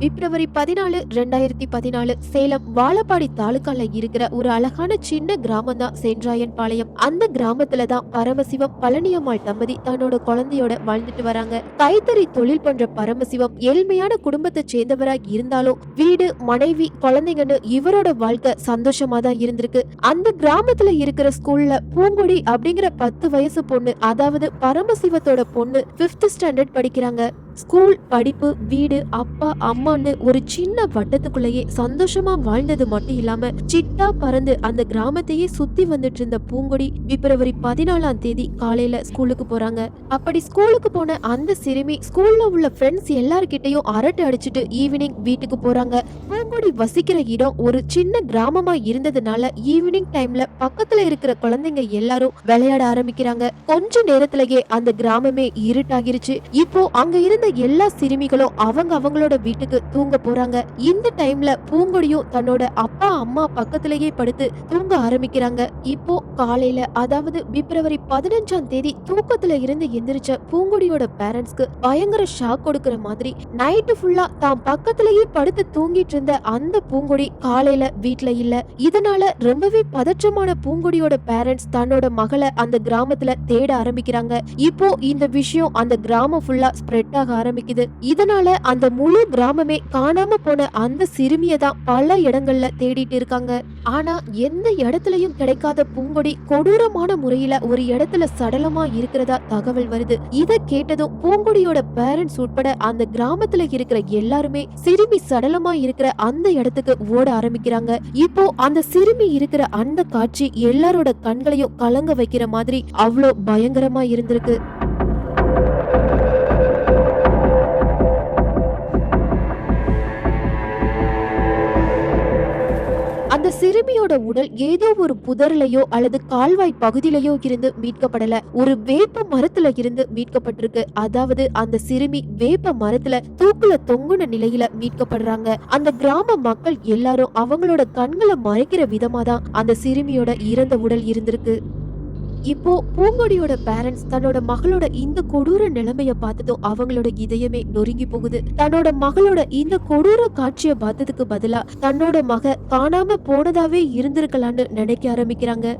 பிப்ரவரி பதினாலு ரெண்டாயிரத்தி பதினாலு சேலம் வாழப்பாடி தாலுக்கால இருக்கிற ஒரு அழகான சின்ன கிராமம் தான் சென்றாயன் பாளையம். அந்த கிராமத்துல தான் பரமசிவம் பழனியம்மாள் தம்பதி தன்னோட குழந்தையோட வாழ்ந்துட்டு வராங்க. கைத்தறி தொழில் பண்ற பரமசிவம் ஏழ்மையான குடும்பத்தை சேர்ந்தவராக இருந்தாலும் வீடு மனைவி குழந்தைங்கன்னு இவரோட வாழ்க்கை சந்தோஷமா தான் இருந்திருக்கு. அந்த கிராமத்துல இருக்கிற ஸ்கூல்ல பூங்கொடி அப்படிங்கிற பத்து வயசு பொண்ணு அதாவது பரமசிவத்தோட பொண்ணு பிப்த் ஸ்டாண்டர்ட் படிக்கிறாங்க. ஸ்கூல் படிப்பு வீடு அப்பா அம்மான்னு ஒரு சின்ன வட்டத்துக்குள்ளேயே சந்தோஷமா வாழ்ந்தது மட்டும் இல்லாம சிட்டா பறந்து அந்த கிராமத்தையே சுத்தி வந்துட்டு இருந்த பூங்கொடி பிப்ரவரி பதினாலாம் தேதி காலையில ஸ்கூலுக்கு போறாங்க. அப்படி ஸ்கூலுக்கு போன அந்த சிறுமி ஸ்கூல்ல உள்ள ஃப்ரெண்ட்ஸ் எல்லார்கிட்டயும் அரட்டை அடிச்சுட்டு ஈவினிங் வீட்டுக்கு போறாங்க. பூங்கொடி வசிக்கிற இடம் ஒரு சின்ன கிராமமா இருந்ததுனால ஈவினிங் டைம்ல பக்கத்துல இருக்கிற குழந்தைங்க எல்லாரும் விளையாட ஆரம்பிக்கிறாங்க. கொஞ்ச நேரத்திலேயே அந்த கிராமமே இருட்டாகிருச்சு. இப்போ அங்க இருந்த எல்லா சிறுமிகளும் அவங்க அவங்களோட வீட்டுக்கு தூங்க போறாங்க. இந்த டைம்ல பூங்கொடியும் தன்னோட அப்பா அம்மா பக்கத்திலேயே படுத்து தூங்க ஆரம்பிக்கிறாங்க. இப்போ காலையில அதாவது பிப்ரவரி பதினஞ்சாம் தேதி தூக்கத்துல இருந்து எந்திரிச்ச பூங்கொடியோட பேரண்ட்ஸ்க்கு பயங்கர ஷாக் கொடுக்கிற மாதிரி நைட்டு ஃபுல்லா தான் பக்கத்திலேயே படுத்து தூங்கிட்டு இருந்த அந்த பூங்கொடி காலையில வீட்ல இல்ல. இதனால ரொம்பவே பதற்றமான பூங்கொடியோட பேரண்ட்ஸ் தன்னோட மகளை அந்த கிராமத்துல தேட ஆரம்பிக்கிறாங்க. இப்போ இந்த விஷயம் அந்த கிராமம் ஃபுல்லா ஸ்ப்ரெட் ஆக ஆரம்பிக்குது. இதனால அந்த முழு கிராமமே காணாம போன அந்த சிறுமிய தான் பல இடங்கள்ல தேடிட்டு இருக்காங்க. ஆனா எந்த இடத்துலயும் கிடைக்காத பூங்கொடி கொடூரமான முறையில ஒரு இடத்துல சடலமா இருக்கிறதா தகவல் வருது. இத கேட்டதும் பூங்கொடியோட பேரண்ட்ஸ் உட்பட அந்த கிராமத்துல இருக்கிற எல்லாருமே சிறுமி சடலமா இருக்கிற அந்த இடத்துக்கு ஓட ஆரம்பிக்கிறாங்க. இப்போ அந்த சிறுமி இருக்கிற அந்த காட்சி எல்லாரோட கண்களையும் கலங்க வைக்கிற மாதிரி அவ்வளோ பயங்கரமா இருந்திருக்கு. அந்த சிறுமியோட உடல் ஏதோ ஒரு புதர்லயோ அல்லது கால்வாய் பகுதியிலயோ இருந்து மீட்கப்படல. ஒரு வேப்ப மரத்துல இருந்து மீட்கப்பட்டிருக்கு. அதாவது அந்த சிறுமி வேப்ப மரத்துல தூக்குல தொங்குன நிலையில மீட்கப்படுறாங்க. அந்த கிராம மக்கள் எல்லாரும் அவங்களோட கண்களை மறைக்கிற விதமா தான் அந்த சிறுமியோட இறந்த உடல் இருந்திருக்கு. இப்போ பூங்கொடியோட பேரண்ட்ஸ் தன்னோட மகளோட இந்த கொடூர நிலைமைய பார்த்ததும் அவங்களோட இதயமே நொறுங்கி போகுது. தன்னோட மகளோட இந்த கொடூர காட்சிய பார்த்ததுக்கு பதிலா தன்னோட மக காணாம போனதாவே இருந்திருக்கலாம்னு நினைக்க ஆரம்பிக்கிறாங்க.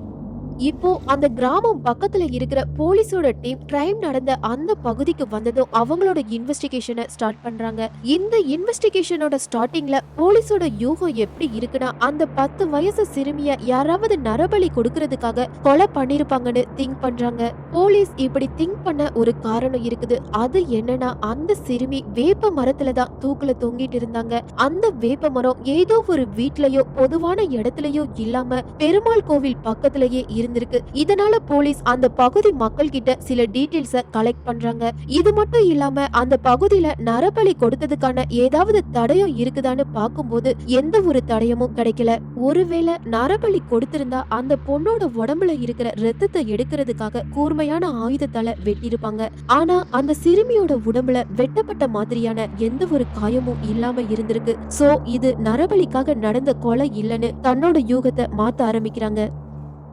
இப்போ அந்த கிராமம் பக்கத்துல இருக்கிற போலீஸோட டீம் கிரைம் நடந்த அந்த பகுதிக்கு வந்ததும் அவங்களோட இன்வெஸ்டிகேஷனை ஸ்டார்ட் பண்றாங்க. இந்த இன்வெஸ்டிகேஷனோட ஸ்டார்டிங்ல போலீஸோட யூகம் எப்படி இருக்குன்னா அந்த பத்து வயசு சிறுமிய யாராவது நரபலி கொடுக்கறதுக்காக கொலை பண்ணிருப்பாங்கன்னு திங்க் பண்றாங்க. போலீஸ் இப்படி திங்க் பண்ண ஒரு காரணம் இருக்குது. அது என்னன்னா அந்த சிறுமி வேப்ப மரத்துல தான் தூக்குல தொங்கிட்டு இருந்தாங்க. அந்த வேப்ப மரம் ஏதோ ஒரு வீட்லயோ பொதுவான இடத்துலயோ இல்லாம பெருமாள் கோவில் பக்கத்திலேயே இருந்திருக்கு இதனால போலீஸ் அந்த பகுதி மக்கள் கிட்ட சில டீடைல்ஸ கலெக்ட் பண்றாங்க. இது மட்டும் இல்லாம அந்த பகுதியில நரபலி கொடுத்ததுக்கான ஏதாவது தடயம் இருக்குதான்னு பார்க்கும்போது எந்த ஒரு தடயமும் கிடைக்கல. ஒருவேளை நரபலி கொடுத்திருந்தா அந்த பொண்ணோட உடம்புல இருக்கிற ரத்தத்தை எடுக்கிறதுக்காக கூர்மையான ஆயுதத்தால வெட்டியிருப்பாங்க. ஆனா அந்த சிறுமியோட உடம்புல வெட்டப்பட்ட மாதிரியான எந்த ஒரு காயமும் இல்லாம இருந்திருக்கு. சோ இது நரபலிக்காக நடந்த கொலை இல்லைன்னு தன்னோட யூகத்தை மாத்த ஆரம்பிக்கிறாங்க.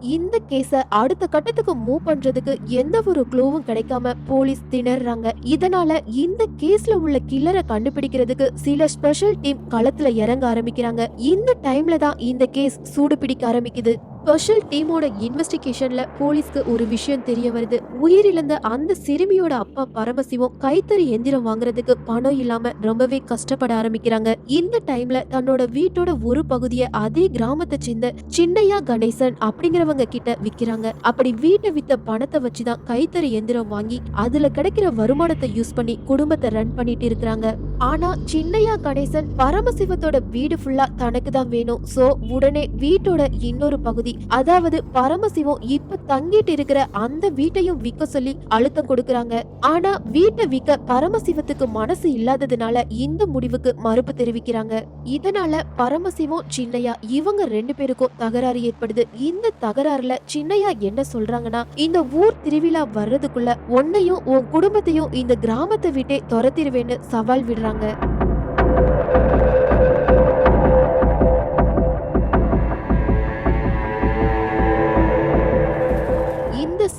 இந்த கேஸ அடுத்த கட்டத்துக்கு மூவ் பண்றதுக்கு எந்த ஒரு க்ளூவும் கிடைக்காம போலீஸ் திணறாங்க. இதனால இந்த கேஸ்ல உள்ள கில்லரை கண்டுபிடிக்கிறதுக்கு சில ஸ்பெஷல் டீம் களத்துல இறங்க ஆரம்பிக்கிறாங்க. இந்த டைம்ல தான் இந்த கேஸ் சூடு பிடிக்க ஆரம்பிக்குது. ஸ்பெஷல் டீமோட இன்வெஸ்டிகேஷன்ல போலீஸ்க்கு ஒரு விஷயம் தெரிய வருது. உயிரிழந்த அந்த சிறுமியோட அப்பா பரமசிவம் கைத்தறி எந்திரம் வாங்குறதுக்கு பணம் இல்லாம ரொம்பவே கஷ்டப்பட ஆரம்பிக்கிறாங்க. இந்த டைம்ல தன்னோட வீட்டோட ஒரு பகுதியை அதே கிராமத்தை சேர்ந்த சின்னையா கணேசன் அப்படிங்கிறவங்க கிட்ட விக்கிறாங்க. அப்படி வீட்டை வித்த பணத்தை வச்சுதான் கைத்தறி எந்திரம் வாங்கி அதுல கிடைக்கிற வருமானத்தை யூஸ் பண்ணி குடும்பத்தை ரன் பண்ணிட்டு இருக்கிறாங்க. ஆனா சின்னையா கணேசன் பரமசிவத்தோட வீடு ஃபுல்லா தனக்கு தான் வேணும். சோ உடனே வீட்டோட இன்னொரு பகுதி அதாவது பரமசிவம் இப்ப தங்கிட்டு இருக்கிற அந்த வீட்டையும் விற்க சொல்லி அழுத்தம் கொடுக்கறாங்க. ஆனா வீட்டை விற்க பரமசிவத்துக்கு மனசு இல்லாததுனால இந்த முடிவுக்கு மறுப்பு தெரிவிக்கிறாங்க. இதனால பரமசிவம் சின்னையா இவங்க ரெண்டு பேருக்கும் தகராறு ஏற்படுது. இந்த தகராறுல சின்னையா என்ன சொல்றாங்கன்னா இந்த ஊர் திருவிழா வர்றதுக்குள்ள உன்னையும் உன் குடும்பத்தையும் இந்த கிராமத்தை விட்டே துரத்திடுவேன்னு சவால் விடுறாங்க.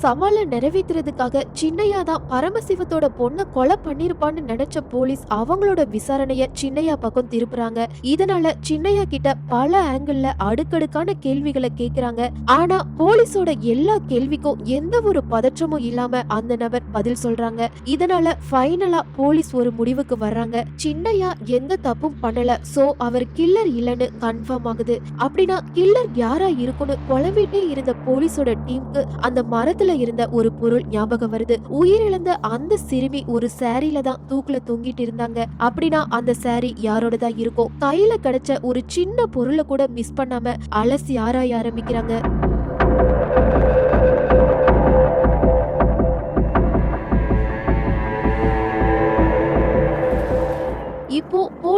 சவாலை நிறைவேற்றுறதுக்காக சின்னையா தான் பரமசிவத்தோட பொண்ணை கொலை பண்ணிருப்பான்னு நினைச்ச போலீஸ் அவங்களோட விசாரணைய சின்னையா பக்கம் திருப்புறாங்க. இதனால சின்னையா கிட்ட பல ஆங்கிள் அடுக்கடுக்கான கேள்விகளை கேக்குறாங்க. ஆனா போலீஸோட எல்லா கேள்விக்கும் எந்த ஒரு பதற்றமும் இல்லாம அந்த நபர் பதில் சொல்றாங்க. இதனால ஃபைனலா போலீஸ் ஒரு முடிவுக்கு வர்றாங்க. சின்னையா எந்த தப்பும் பண்ணல. சோ அவர் கில்லர் இல்லைன்னு கன்ஃபார்ம் ஆகுது. அப்படின்னா கில்லர் யாரா இருக்குன்னு குழம்பிட்டே இருந்த போலீஸோட டீமுக்கு அந்த மரத்துல இருந்த ஒரு பொருள் ஞாபகம் வருது. உயிரிழந்த அந்த சிறுமி ஒரு சாரில தான் தூக்குல தொங்கிட்டு இருந்தாங்க. அப்படின்னா அந்த சாரி யாரோடதா இருக்கும்? கையில கிடைச்ச ஒரு சின்ன பொருளை கூட மிஸ் பண்ணாம அலசி ஆராய ஆரம்பிக்கிறாங்க.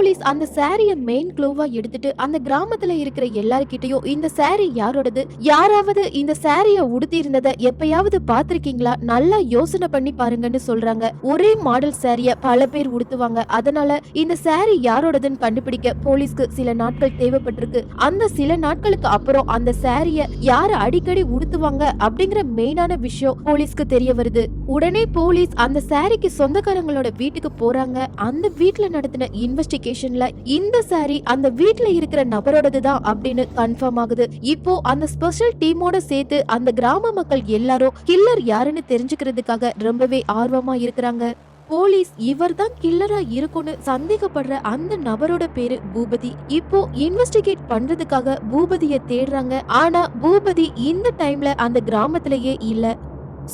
போலீஸ் அந்த சாரிய மெயின் க்ளோவா எடுத்துட்டு அந்த கிராமத்துல இருக்கிற எல்லார்கிட்டயும் இந்த சாரி யாரோடது? யாராவது இந்த சாரிய உடுத்தி இருந்ததை எப்பயாவது பாத்திருக்கீங்களா நல்லா யோசனை பண்ணி பாருங்கன்னு சொல்றாங்க. ஒரே மாடல் சாரிய பல பேர் உடுத்துவாங்க. அதனால இந்த சாரி யாரோடதுன்னு கண்டுபிடிக்க போலீஸ்க்கு சில நாட்கள் தேவைப்பட்டிருக்கு. அந்த சில நாட்களுக்கு அப்புறம் அந்த சாரிய யாரு அடிக்கடி உடுத்துவாங்க? அப்படிங்கிற மெயினான விஷயம் போலீஸ்க்கு தெரிய வருது. உடனே போலீஸ் அந்த சாரிக்கு சொந்தக்காரங்களோட வீட்டுக்கு போறாங்க. அந்த வீட்டுல நடத்தின இன்வெஸ்டிகேஷன் இன்வெஸ்டிகேஷன்ல இந்த சாரி அந்த வீட்ல இருக்கிற நபரோடது தான் அப்படின்னு கன்ஃபார்ம் ஆகுது. இப்போ அந்த ஸ்பெஷல் டீமோட சேர்த்து அந்த கிராம மக்கள் எல்லாரும் கில்லர் யாருன்னு தெரிஞ்சுக்கிறதுக்காக ரொம்பவே ஆர்வமா இருக்கிறாங்க. போலீஸ் இவர் தான் கில்லரா இருக்கும்னு சந்தேகப்படுற அந்த நபரோட பேரு பூபதி. இப்போ இன்வெஸ்டிகேட் பண்றதுக்காக பூபதிய தேடுறாங்க. ஆனா பூபதி இந்த டைம்ல அந்த கிராமத்திலேயே இல்ல.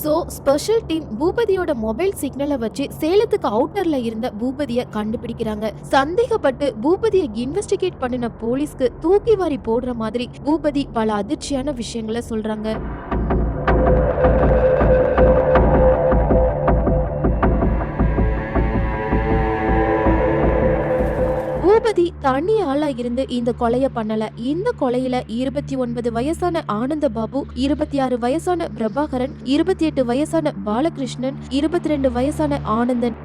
சோ ஸ்பெஷல் டீம் பூபதியோட மொபைல் சிக்னலை வச்சு சேலத்துக்கு அவுட்டர்ல இருந்த பூபதிய கண்டுபிடிக்கிறாங்க. சந்தேகப்பட்டு பூபதியை இன்வெஸ்டிகேட் பண்ணின போலீஸ்க்கு தூக்கி வாரி போடுற மாதிரி பூபதி பல அதிர்ச்சியான விஷயங்களை சொல்றாங்க. பூபதி தனி ஆளா இருந்து இந்த கொலைய பண்ணல. இந்த கொலையில இருபத்தி ஒன்பது வயசான ஆனந்த பாபு இருபத்தி ஆறு வயசான பிரபாகரன் இருபத்தி எட்டு வயசான பாலகிருஷ்ணன் இருபத்தி ரெண்டு வயசான ஆனந்தன்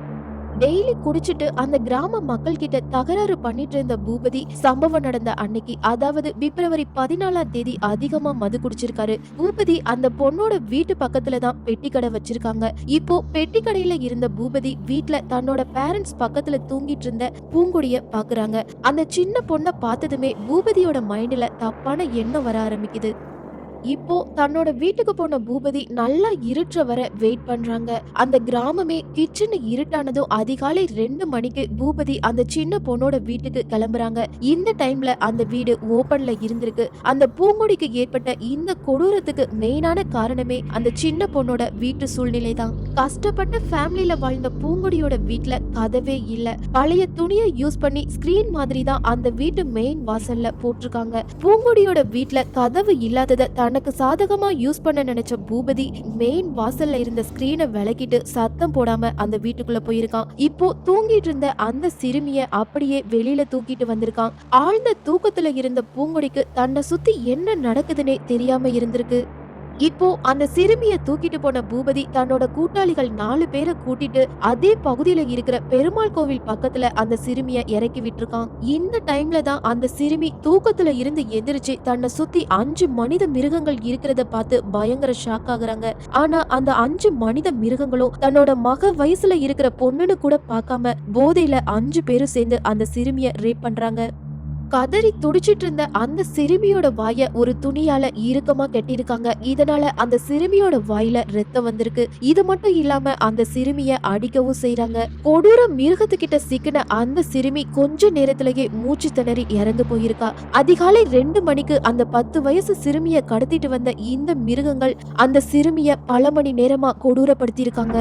டெய்லி குடிச்சிட்டு அந்த கிராம மக்கள் கிட்ட தகராறு பண்ணிட்டு இருந்த பூபதி சம்பவம் நடந்த அன்னைக்கு அதாவது பிப்ரவரி பதினாலாம் தேதி அதிகமா மது குடிச்சிருக்காரு. பூபதி அந்த பொண்ணோட வீட்டு பக்கத்துல தான் பெட்டி கடை வச்சிருக்காங்க. இப்போ பெட்டி கடையில இருந்த பூபதி வீட்டுல தன்னோட பேரண்ட்ஸ் பக்கத்துல தூங்கிட்டு இருந்த பூங்குடிய பாக்குறாங்க. அந்த சின்ன பொண்ணை பார்த்ததுமே பூபதியோட மைண்ட்ல தப்பான எண்ணம் வர ஆரம்பிக்குது. இப்போ தன்னோட வீட்டுக்கு போன பூபதி நல்லா இருட்டுற வர வெயிட் பண்றாங்க. அந்த கிராமமே கிச்சன் இருட்டானதும் அதிகாலை ரெண்டு மணிக்கு பூபதி அந்த சின்ன பொண்ணோட வீட்டுக்கு கிளம்புறாங்க. இந்த டைம்ல அந்த வீடு ஓபன்ல இருந்திருக்கு. அந்த பூங்குடிக்கு ஏற்பட்ட இந்த கொடூரத்துக்கு மெயினான காரணமே அந்த சின்ன பொண்ணோட வீட்டு சூழ்நிலை தான் கஷ்டப்பட்ட ஃபேமிலியில வாழ்ந்த பூங்குடியோட வீட்ல கதவே இல்ல. பழைய துணியை யூஸ் பண்ணி ஸ்கிரீன் மாதிரி தான் அந்த வீட்டு மெயின் வாசல்ல போட்டிருக்காங்க. பூங்குடியோட வீட்ல கதவு இல்லாததை தனக்கு சாதகமா யூஸ் பண்ண நினைச்ச பூபதி மெயின் வாசல்ல இருந்த ஸ்கிரீனை விளக்கிட்டு சத்தம் போடாம அந்த வீட்டுக்குள்ள போயிருக்கான். இப்போ தூங்கிட்டு இருந்த அந்த சிறுமிய அப்படியே வெளியில தூக்கிட்டு வந்திருக்கான். ஆழ்ந்த தூக்கத்துல இருந்த பூங்கொடிக்கு தன்னை சுத்தி என்ன நடக்குதுன்னே தெரியாம இருந்திருக்கு. இப்போ அந்த சிறுமிய தூக்கிட்டு போன பூபதி தன்னோட கூட்டாளிகள் நாலு பேரை கூட்டிட்டு அதே பகுதியில இருக்கிற பெருமாள் கோவில் பக்கத்துல அந்த சிறுமிய இறக்கி விட்டுருக்கான். இந்த டைம்ல தான் அந்த சிறுமி தூக்கத்துல இருந்து எந்திரிச்சு தன்னை சுத்தி அஞ்சு மனித மிருகங்கள் இருக்கிறத பார்த்து பயங்கர ஷாக் ஆகுறாங்க. ஆனா அந்த அஞ்சு மனித மிருகங்களும் தன்னோட மக வயசுல இருக்கிற பொண்ணுன்னு கூட பார்க்காம போதையில அஞ்சு பேரும் சேர்ந்து அந்த சிறுமிய ரேப் பண்றாங்க. கதறி துடிச்சிட்டு இருந்த அந்த சிறுமியோட வாய ஒரு துணியால இறுக்கமா கட்டியிருக்காங்க. இதனால அந்த சிறுமியோட வாயில ரத்தம் வந்திருக்கு. இது மட்டும் இல்லாம அந்த சிறுமிய அடிக்கவும் செய்யறாங்க கொடூர மிருகத்துக்கிட்ட சிக்கின அந்த சிறுமி கொஞ்ச நேரத்திலேயே மூச்சு திணறி இறந்து போயிருக்கா. அதிகாலை ரெண்டு மணிக்கு அந்த பத்து வயசு சிறுமிய கடத்திட்டு வந்த இந்த மிருகங்கள் அந்த சிறுமிய பல மணி நேரமா கொடூரப்படுத்தியிருக்காங்க.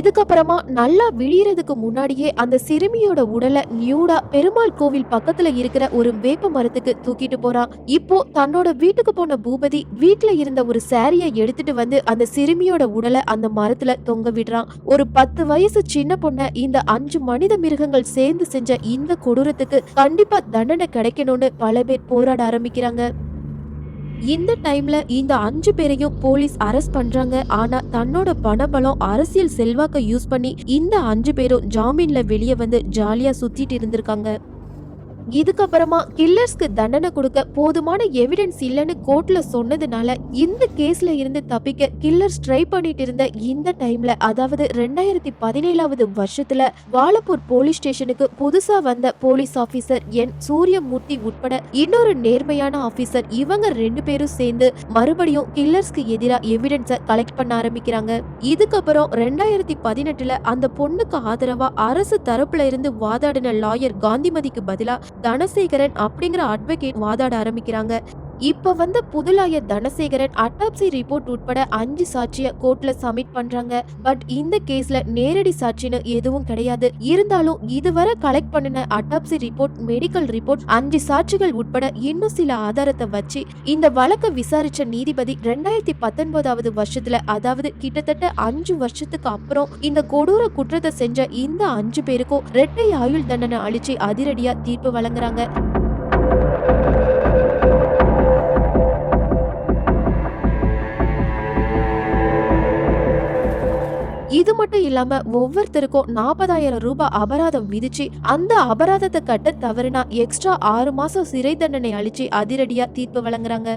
இதுக்கப்புறமா நல்லா விழியறதுக்கு முன்னாடியே அந்த சிறுமியோட உடலை நியூடா பெருமாள் கோவில் பக்கத்துல இருக்கிற ஒரு வேப்ப மரத்துக்கு தூக்கிட்டு போறான். இப்போ தன்னோட வீட்டுக்கு போன பூபதி வீட்டுல இருந்த ஒரு சாரிய எடுத்துட்டு வந்து அந்த சிறுமியோட உடலை அந்த மரத்துல தொங்க விடுறான். ஒரு பத்து வயசு சின்ன பொண்ண இந்த அஞ்சு மனித மிருகங்கள் சேர்ந்து செஞ்ச இந்த கொடூரத்துக்கு கண்டிப்பா தண்டனை கிடைக்கணும்னு பல பேர் போராட ஆரம்பிக்கிறாங்க. இந்த டைம்ல இந்த அஞ்சு பேரையும் போலீஸ் அரெஸ்ட் பண்றாங்க. ஆனா தன்னோட பணபலம் அரசியல் செல்வாக்க யூஸ் பண்ணி இந்த அஞ்சு பேரும் ஜாமீன்ல வெளியே வந்து ஜாலியா சுத்திட்டு இருந்திருக்காங்க. இதுக்கப்புறமா கில்லர்ஸ்க்கு தண்டனை கொடுக்க போதுமான எவிடன்ஸ் இல்லைன்னு கோர்ட்ல சொன்னதுனால இந்த கேஸ்ல இருந்து தப்பிக்க கில்லர்ஸ் ட்ரை பண்ணிட்டு இருந்த இந்த டைம்ல அதாவது ரெண்டாயிரத்தி பதினேழாவது வருஷத்துல வாலப்பூர் போலீஸ் ஸ்டேஷனுக்கு புதுசா வந்த போலீஸ் ஆபீசர் என் சூரியமூர்த்தி உட்பட இன்னொரு நேர்மையான ஆபீசர் இவங்க ரெண்டு பேரும் சேர்ந்து மறுபடியும் கில்லர்ஸ்க்கு எதிராக எவிடன்ஸை கலெக்ட் பண்ண ஆரம்பிக்கிறாங்க. இதுக்கப்புறம் ரெண்டாயிரத்தி பதினெட்டுல அந்த பொண்ணுக்கு ஆதரவா அரசு தரப்புல இருந்து வாதாடின லாயர் காந்திமதிக்கு பதிலா தனசேகரன் அப்படிங்கிற அட்வொகேட் வாதாட ஆரம்பிக்கிறாங்க. இப்ப வந்த புதுலாயர் தனசேகரன் அட்டாப்சி ரிப்போர்ட் உட்பட அஞ்சு சாட்சிய கோர்ட்ல சப்மிட் பண்றாங்க. பட் இந்த கேஸ்ல நேரடி சாட்சின்னு எதுவும் கிடையாது. இருந்தாலும் இதுவரை கலெக்ட் பண்ணின அட்டாப்சி ரிப்போர்ட் மெடிக்கல் ரிப்போர்ட் அஞ்சு சாட்சிகள் உட்பட இன்னும் சில ஆதாரத்தை வச்சு இந்த வழக்கை விசாரிச்ச நீதிபதி ரெண்டாயிரத்தி பத்தொன்பதாவது வருஷத்துல அதாவது கிட்டத்தட்ட அஞ்சு வருஷத்துக்கு அப்புறம் இந்த கொடூர குற்றத்தை செஞ்ச இந்த அஞ்சு பேருக்கும் இரட்டை ஆயுள் தண்டனை அளிச்சு அதிரடியா தீர்ப்பு வழங்குறாங்க. இது மட்டும் இல்லாம ஒவ்வொருத்தருக்கும் நாற்பதாயிரம் ரூபாய் அபராதம் விதிச்சு அந்த அபராதத்தை கட்ட தவறுனா எக்ஸ்ட்ரா ஆறு மாசம் சிறை தண்டனை அளிச்சு அதிரடியா தீர்ப்பு வழங்குறாங்க.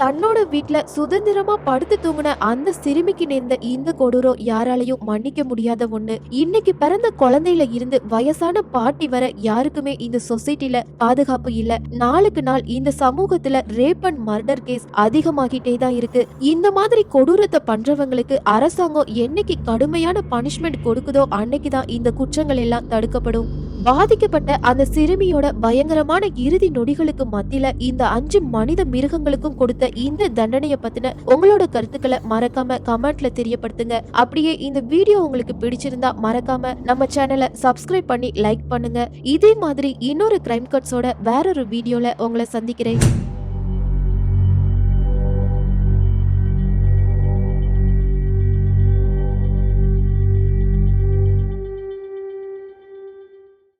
தன்னோட வீட்டில் சுதந்திரமா படுத்து தூங்குன அந்த சிறுமிக்கு நேர்ந்த இந்த கொடூரம் யாராலையும் மன்னிக்க முடியாத ஒண்ணு. இன்னைக்கு பிறந்த குழந்தையில இருந்து வயசான பாட்டி வர யாருக்குமே இந்த சொசைட்டில பாதுகாப்பு இல்ல. நாளுக்கு நாள் இந்த சமூகத்துல ரேப் அண்ட் மர்டர் கேஸ் அதிகமாகிட்டே தான் இருக்கு. இந்த மாதிரி கொடூரத்தை பண்றவங்களுக்கு அரசாங்கம் என்னைக்கு கடுமையான பனிஷ்மெண்ட் கொடுக்குதோ அன்னைக்கு தான் இந்த குற்றங்கள் எல்லாம் தடுக்கப்படும். பாதிக்கப்பட்ட அந்த சிறுமியோட பயங்கரமான இறுதி நொடிகளுக்கு மத்தியில இந்த அஞ்சு மனித மிருகங்களுக்கும் கொடுத்த இந்த தண்டனைய பத்தின உங்களோட கருத்துக்களை மறக்காம கமெண்ட்ல தெரியப்படுத்துங்க. அப்படியே இந்த வீடியோ உங்களுக்கு பிடிச்சிருந்தா மறக்காம நம்ம சேனலை சப்ஸ்கிரைப் பண்ணி லைக் பண்ணுங்க. இதே மாதிரி இன்னொரு கிரைம் கட்ஸோட வேறொரு வீடியோல உங்களை சந்திக்கிறேன்.